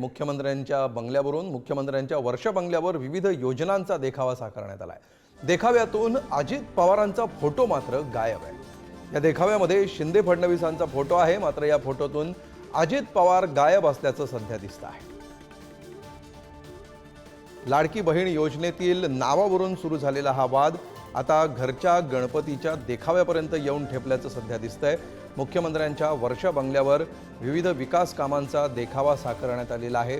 मुख्यमंत्र्यांच्या बंगल्यावरून मुख्यमंत्र्यांच्या वर्ष बंगल्यावर विविध योजनांचा देखावा साकारण्यात आला आहे देखाव्यातून अजित पवारांचा फोटो मात्र गायब आहे. या देखाव्यामध्ये शिंदे फडणवीसांचा फोटो आहे मात्र या फोटोतून अजित पवार गायब असल्याचं सध्या दिसत आहे. लाडकी बहीण योजनेतील नावावरून सुरू झालेला हा वाद आता घरच्या गणपतीच्या देखाव्यापर्यंत येऊन ठेपल्याचं सध्या दिसतंय. मुख्यमंत्र्यांच्या वर्षा बंगल्यावर विविध विकास कामांचा देखावा साकारण्यात आलेला आहे.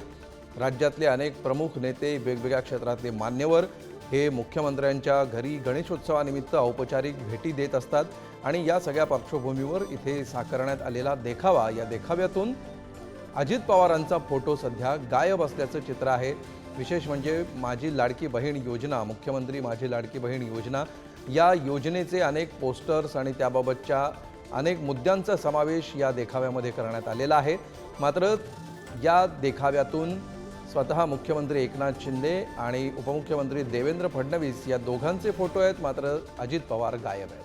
राज्यातले अनेक प्रमुख नेते वेगवेगळ्या क्षेत्रातले मान्यवर हे मुख्यमंत्र्यांच्या घरी गणेशोत्सवानिमित्त औपचारिक भेटी देत असतात आणि या सगळ्या पार्श्वभूमीवर इथे साकारण्यात आलेला देखावा या देखाव्यातून अजित पवारांचा फोटो सध्या गायब असल्याचं चित्र आहे. विशेष म्हणजे माझी लाडकी बहीण योजना मुख्यमंत्री माझी लाडकी बहीण योजना या योजनेचे अनेक पोस्टर्स आणि त्याबाबतच्या अनेक मुद्द्यांचा समावेश या देखाव्यामध्ये करण्यात आलेला आहे. मात्र या देखाव्यातून स्वतः मुख्यमंत्री एकनाथ शिंदे आणि उपमुख्यमंत्री देवेंद्र फडणवीस या दोघांचे फोटो आहेत. मात्र अजित पवार गायब आहेत.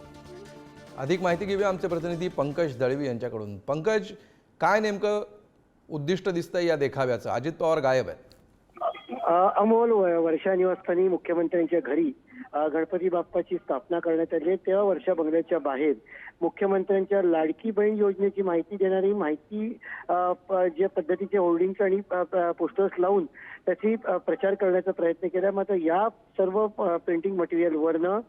अधिक माहिती घेऊया आमचे प्रतिनिधी पंकज दळवी यांच्याकडून. पंकज काय नेमकं उद्दिष्ट दिसतंय या देखाव्याचं? अजित पवार गायब आहेत. अमोल व- वर्षा निवासस्थानी मुख्यमंत्र्यांच्या घरी गणपती बाप्पाची स्थापना करण्यात आली आहे. तेव्हा वर्षा बंगल्याच्या बाहेर मुख्यमंत्र्यांच्या लाडकी बहीण योजनेची माहिती देणारी माहिती जे प- पद्धतीचे होर्डिंग्स आणि पोस्टर्स लावून त्याची प्रचार करण्याचा प्रयत्न केला. मात्र या सर्व प्रिंटिंग मटेरियलवरनं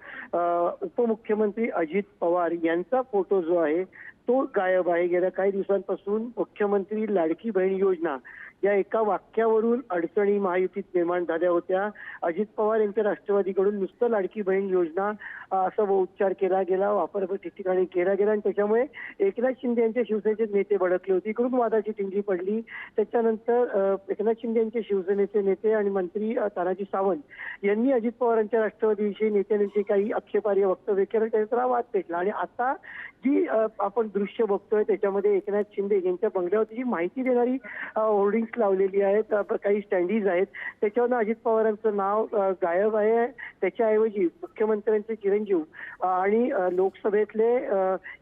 उपमुख्यमंत्री अजित पवार यांचा फोटो जो आहे तो गायब आहे. गेल्या काही दिवसांपासून मुख्यमंत्री लाडकी बहीण योजना या एका वाक्यावरून अडचणी महायुतीत निर्माण झाल्या होत्या. अजित पवार यांच्या राष्ट्रवादीकडून नुसतं लाडकी बहीण योजना अ, असा उच्चार केला गेला वापर ठिकठिकाणी केला गेला आणि त्याच्यामुळे एकनाथ शिंदे यांच्या शिवसेनेचे नेते भडकले होते. इकडून वादाची टिंगी पडली. त्याच्यानंतर एकनाथ शिंदे यांचे शिवसेनेचे नेते आणि मंत्री तानाजी सावंत यांनी अजित पवारांच्या राष्ट्रवादीविषयी नेत्यांविषयी काही आक्षेपार्ह वक्तव्य केलं. त्याचा वाद पेटला आणि आता जी आपण दृश्य बघतोय त्याच्यामध्ये एकनाथ शिंदे यांच्या बंगल्यावरती जी माहिती देणारी होर्डिंग्स लावलेली आहेत काही स्टँडीज आहेत. त्याच्यावरनं अजित पवारांचं नाव गायब आहे. त्याच्याऐवजी मुख्यमंत्र्यांचे चिरंजीव आणि लोकसभेतले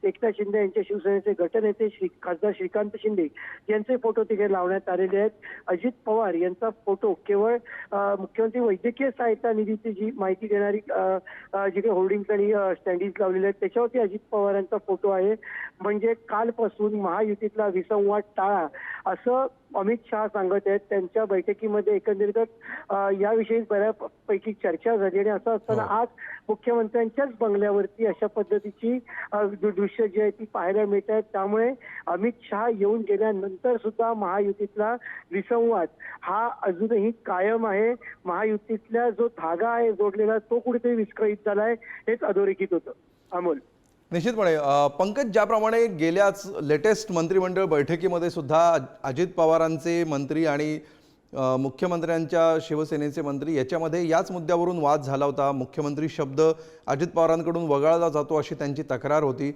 एकनाथ शिंदे यांच्या शिवसेनेचे गटनेते श्री खासदार श्रीकांत शिंदे यांचे फोटो तिथे लावण्यात आलेले आहेत. अजित पवार यांचा फोटो केवळ मुख्यमंत्री वैद्यकीय सहायता निधीची जी माहिती देणारी जी काही होर्डिंग्स आणि स्टँडीज लावलेले आहेत त्याच्यावरती अजित पवारांचा फोटो आहे. म्हणजे कालपासून महायुतीतला विसंवाद टाळा असं अमित शहा सांगत आहेत त्यांच्या बैठकीमध्ये एकंदरीतच याविषयी बऱ्यापैकी चर्चा झाली आणि असं असताना आज मुख्यमंत्र्यांच्याच बंगल्यावरती अशा पद्धतीची दृश्य जी आहे ती पाहायला मिळत आहेत त्यामुळे अमित शहा येऊन गेल्यानंतर सुद्धा महायुतीतला विसंवाद हा अजूनही कायम आहे. महायुतीतला जो धागा आहे जोडलेला तो कुठेतरी विस्कळीत झालाय हेच अधोरेखित होतं. अमोल. निश्चितपणे पंकज ज्याप्रमाणे गेल्याच लेटेस्ट मंत्रिमंडळ बैठकीमध्ये सुद्धा अजित पवारांचे मंत्री आणि मुख्यमंत्र्यांच्या शिवसेनेचे मंत्री याच्यामध्ये याच मुद्द्यावरून वाद झाला होता. मुख्यमंत्री शब्द अजित पवारांकडून वगळला जातो अशी त्यांची तक्रार होती.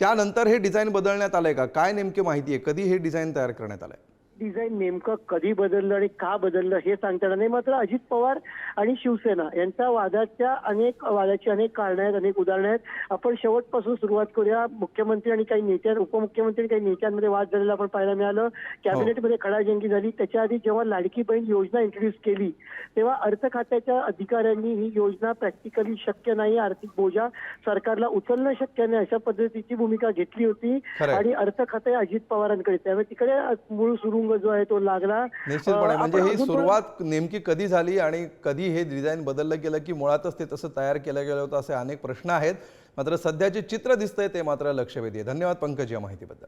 त्यानंतर हे डिझाईन बदलण्यात आलं आहे का? काय नेमकी माहिती आहे कधी हे डिझाईन तयार करण्यात आलं आहे डिझाईन नेमकं कधी बदललं आणि का बदललं हे सांगता येणार नाही. मात्र अजित पवार आणि शिवसेना यांच्या वादाच्या अनेक वादाची अनेक कारणं आहेत अनेक उदाहरणं आहेत. आपण शेवटपासून सुरुवात करूया. मुख्यमंत्री आणि काही नेत्या उपमुख्यमंत्री आणि काही नेत्यांमध्ये वाद झालेला आपण पाहायला मिळालं. कॅबिनेटमध्ये खडाजंगी झाली. त्याच्या आधी जेव्हा लाडकी बहीण योजना इंट्रोड्यूस केली तेव्हा अर्थ खात्याच्या अधिकाऱ्यांनी ही योजना प्रॅक्टिकली शक्य नाही. आर्थिक बोजा सरकारला उचलणं शक्य नाही अशा पद्धतीची भूमिका घेतली होती. आणि अर्थ खाते अजित पवारांकडे. त्यामुळे तिकडे मूळ सुरुंग जो आहे तो लागला. निश्चितपणे. म्हणजे ही सुरुवात नेमकी कधी झाली आणि कधी हे डिझाईन बदललं गेलं की मुळातच ते तसं तयार केलं गेलं होतं असे अनेक प्रश्न आहेत. मात्र सध्याचे चित्र दिसतंय ते मात्र लक्षवेधी आहे. धन्यवाद पंकज या माहितीबद्दल.